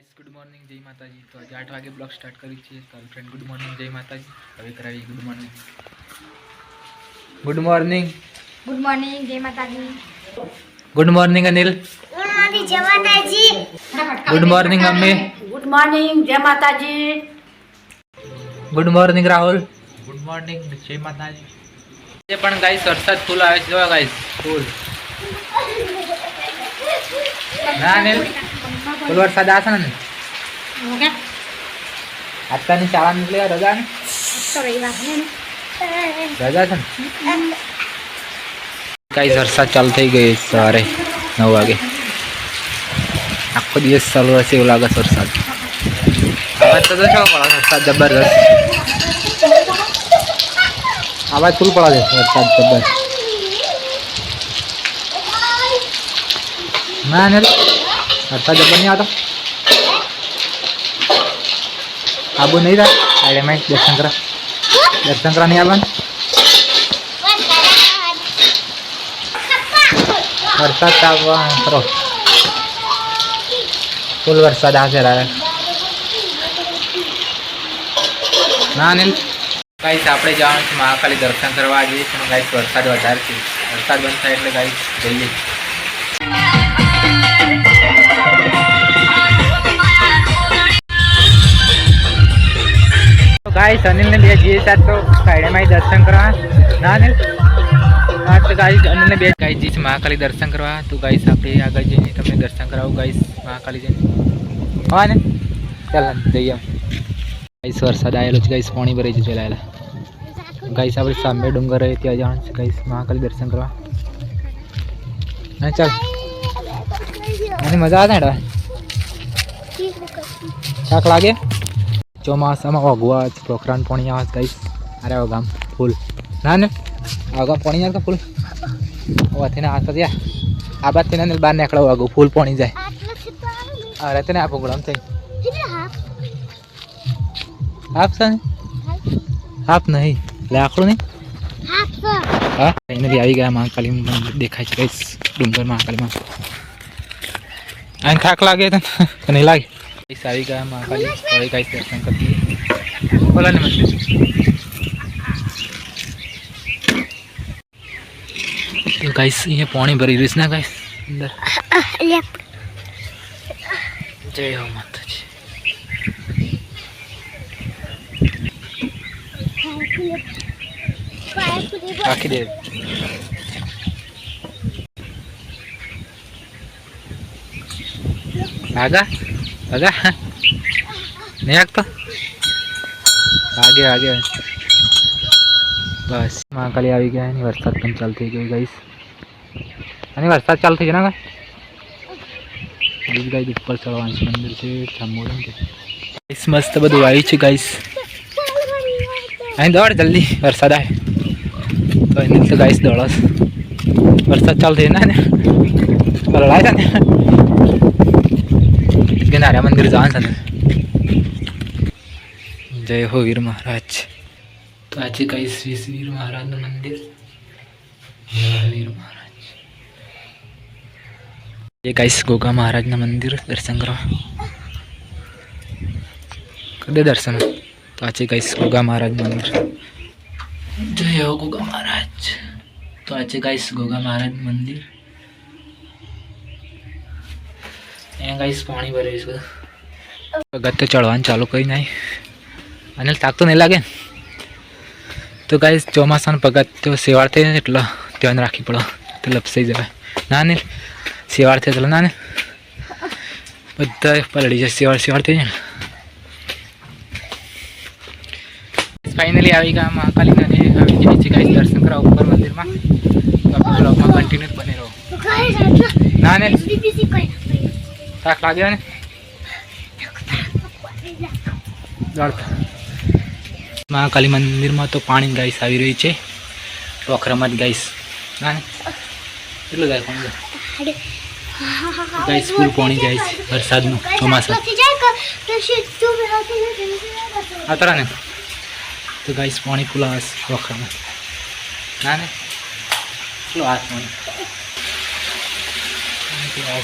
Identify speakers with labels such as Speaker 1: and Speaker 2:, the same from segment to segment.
Speaker 1: Guys good morning જય માતાજી તો આજે આઠ વાગે બ્લોગ સ્ટાર્ટ કરી છીએ તો ફ્રેન્ડ ગુડ મોર્નિંગ જય માતાજી હવે કરાવી good morning good morning
Speaker 2: good morning જય માતાજી
Speaker 1: good morning Anil
Speaker 2: good morning જય માતાજી
Speaker 1: good morning mummy
Speaker 2: good morning જય માતાજી
Speaker 1: good morning Rahul good morning જય માતાજી એ પણ ગાઈસ વરસાદ ફૂલ આવે છે. જોવા ગાઈસ ફૂલ ના અનિલ ફૂલ વરસાદ આવે છે ને આજકાલની શાળા નીકળી રજા ને રજા છે ને? કઈ વરસાદ ચાલુ થઈ ગઈ સવારે નવ વાગે. આખો દિવસ ચાલુ રહેશે એવું લાગે વરસાદ. આવાજ તો જો પડે વરસાદ જબરદસ્ત આવાજ ફૂલ પડે છે વરસાદ જબર ના ને વરસાદ જબર નહીં આવતો? આબુ નહીં થાય આડે માં દર્શન કરા. દર્શન કરા નહીં આવવાનું વરસાદ આવવા ખરો ફૂલ વરસાદ આવશે રાવે ના અનિલ ગાઈસ આપણે જવાનું છે મહાકાલી દર્શન કરવા. જઈએ છીએ ગાઈસ વરસાદ વધારે છે. વરસાદ બંધ થાય એટલે ગાઈસ જઈએ. ગાઈસ અનિલને બે જઈએ સાત તો ફ્રાઈડેમાં દર્શન કરવા. ના અનિલ? હા તો ગાઈસ અનિલને બે ગાઈસ જઈશ મહાકાલી દર્શન કરવા. તો ગાઈસ આપણે આગળ જઈને તમને દર્શન કરાવું ગાઈસ મહાકાલી જઈને. હા ને ચાલ જઈએ ગાઈસ વરસાદ આવેલો છે ગાઈસ પાણી ભરાઈ છે ચલાયેલા ગાઈસ આપણે સામે ડુંગર રહે ત્યાં જવાનું છે ગાઈસ મહાકાલી દર્શન કરવા. હા ચાલ. અને મજા આવે ને શાક લાગે? ચોમાસામાં ઓગવા પોખરાન પાણી આવે ગાઈસ અરે આવો ગામ, ફૂલ. ના ને આગા પાણી આવે ફૂલ? ઓથી ને હાથ ત્યાં. આ બાદ તેને બહાર નીકળો આગું ફૂલ પાણી જાય. અરે તેને આ ભૂગળામ થઈ હાફ છે હાફ નહીં. લાકડું નહીં? હા? બી આવી ગયા મહાકાલી દેખાય છે કઈ ડુંગર મહાકાલીમાં. અહીં થાક લાગે તને તો નહીં લાગે? ગાઈસ પાણી ભરી અંદર જય હો માતાજી રાખી દે આગા આગા નહીં આગતો આગે આગે. બસ. મહાકાલી આવી ગયા એની વરસાદ પણ ચાલુ થઈ ગઈ ગઈશ અને વરસાદ ચાલુ થઈ ગયો ને બીજ ગાઈ ઉપર ચડવાનું મંદિર છે છે. ગાઈસ મસ્ત બધું આવ્યું છે ગાઈસ અહીં દોડ જલ્દી, વરસાદ આવે. તો એને તો ગાઈસ દોડસ વરસાદ ચાલુ થઈ ને? પલળાય ને? તારા મંદિર જવાનું છે જય હો વીર મહારાજ. તો આજે કઈ શ્રી શ્રી વીર મહારાજનું મંદિર? વીર મહારાજ. જે ગાઈશ ગોગા મહારાજના મંદિર દર્શન કરવા? કદે દર્શન? તો આજે ગાઈશ ગોગા મહારાજ મંદિર. જય હો ગોગા મહારાજ. તો આજે ગાઈશ ગોગા મહારાજ મંદિર? અહીંયા ગાઈસ પાણી ભરે છે પગત તો ચડવાનું ચાલુ કરી નહીં અને થાક તો નહીં લાગે તો ગાઈસ ચોમાસાનું પગત તો સેવાળ થઈ જાય એટલે ધ્યાન રાખવી પડો. તો લપસાઈ જવાય. ના ને સેવાળ થાય એટલે ના ને. બધા પલડી જાય સેવાળ સેવાળ થઈ જાય ફાઇનલી આવી ગયા મહાકાલી અને આવી જાય છે ગાઈસ દર્શન કરવા ઉપર મંદિરમાં. તો આપણે બ્લોગમાં કન્ટિન્યુ બની રહો. ના ને. થાક લાગ્યો ને? મહાકાલી મંદિરમાં તો પાણી ગાઈસ આવી રહી છે. ટોખરામાં જ ગાઈસ. ના, ને. કેટલું ગાય પાણી ગાઈસ ફૂલ પાણી છે વરસાદનું ચોમાસા. આતરા ને. તો ગાઈસ પાણી ફૂલ આવે વખરામાં ના, ને. કેટલું હાથ પાણી.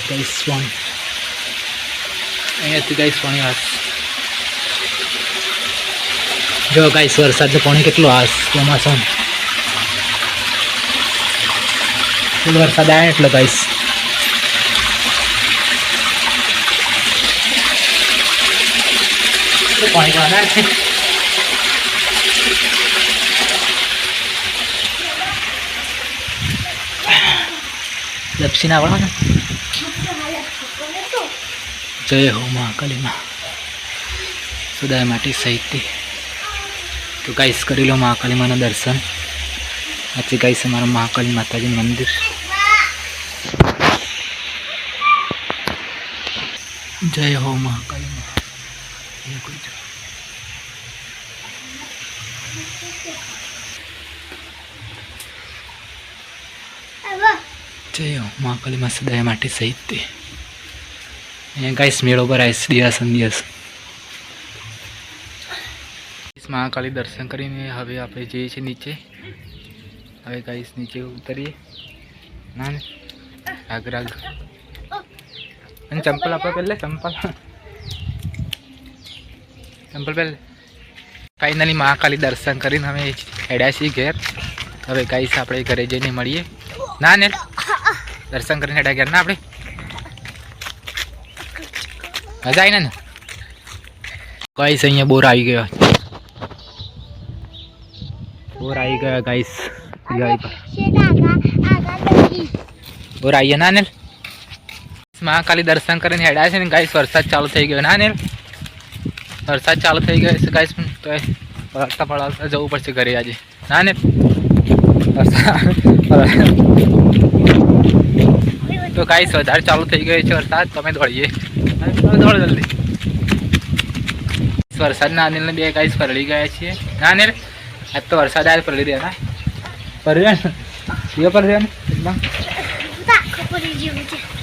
Speaker 1: ગાઈસ પાણી. અહીંયાથી ગાઈસ પાણી આસ. જો ગાઈસ વરસાદનું પાણી કેટલું આસ ચોમાસાનું ફૂલ વરસાદ આવે એટલો ગાઈસ પાણી જવાના છે? લપસી ના આવડે ને જય હો મહાકાલીમાં. સુદાય માટે સાહિત્ય તો ગાઈસ કરી લો મહાકાલીમાના દર્શન. આજે ગાઈસ અમારા મહાકાલી માતાજી મંદિર. જય હો મહાકાલીમાં. જય હો મહાકાલીમાં સદાય માટે અહીંયા ગાઈસ મેળો પર આવીશ દિવસ દિવસ મહાકાલી દર્શન કરીને હવે આપણે જઈએ છીએ નીચે, હવે ગાઈસ નીચે ઉતરીએ. ના, ને. આગ્રાગ અને ચંપલ આપણે પહેલે, ચંપલ. ચંપલ પહેલે. ફાઇનલી મહાકાલી દર્શન કરીને અમે હેડ્યા છીએ ઘેર. હવે ગાઈસ આપણે ઘરે જઈને મળીએ. ના, ને. દર્શન કરીને હેડ્યા ઘેર. ના, આપણે. આવી ને? ગાઈસ અહીંયા બોર આવી ગયો. બોર આવી ગયા ગાઈસ બોર આવીએ ના ને મહાકાલી દર્શન કરીને હેડ્યા છે ને ગાઈસ વરસાદ ચાલુ થઈ ગયો. ના ને વરસાદ ચાલુ થઈ ગયો છે ગાઈસ તો એ પળાવતા પળાવતા જવું પડશે ઘરે આજે. ના ને તો ગાઈસ વધારે ચાલુ થઈ ગયો છે વરસાદ તમે દોડીએ. દોડો જલ્દી વરસાદના અનિલને બે ગાઈસ પરળી ગયા છીએ ના અનિલ આજ તો વરસાદ આવે પરળી રહ્યા ના પરળી રહ્યા ને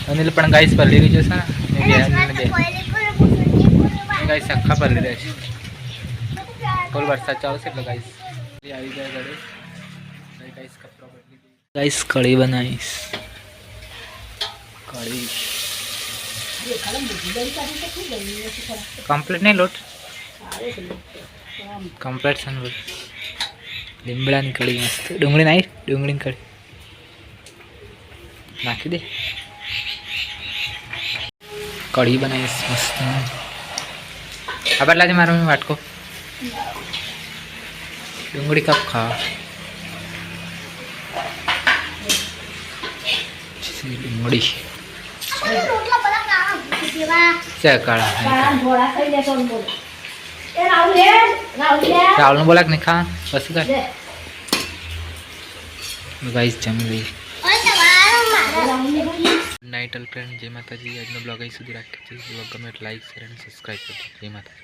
Speaker 1: અનિલ પણ ગાઈસ પરળી રહ્યું છે ને અનિલને બે ગાઈસ આખા પરળી રહ્યા છે ફૂલ વરસાદ ચાલશે એટલે ગાઈસ આવી જાય ઘરે ગાઈસ કપડા ગાઈસ કઢી બનાવીશ કઢી કમ્પ્લીટ નહીં, લોટ? કમ્પ્લીટ છે લોટ. લીમડાની કઢી મસ્ત. ડુંગળી નાખી ડુંગળીની કઢી નાખી દે. કઢી બનાવીશ મસ્ત. ખબર લાગે મારો વાટકો. ડુંગળી કપ ખાવા ડુંગળી છે નું બોલાક નહીં? ખા. કર ગાઈસ જમી લઈ નાઇટ અલ ફ્રેન્ડ જય માતાજી. આજનો બ્લોગ અહીં સુધી રાખીએ છીએ. બ્લોગ ગમે લાઈક શેર અને સબસ્ક્રાઈબ કરજો. જય માતાજી.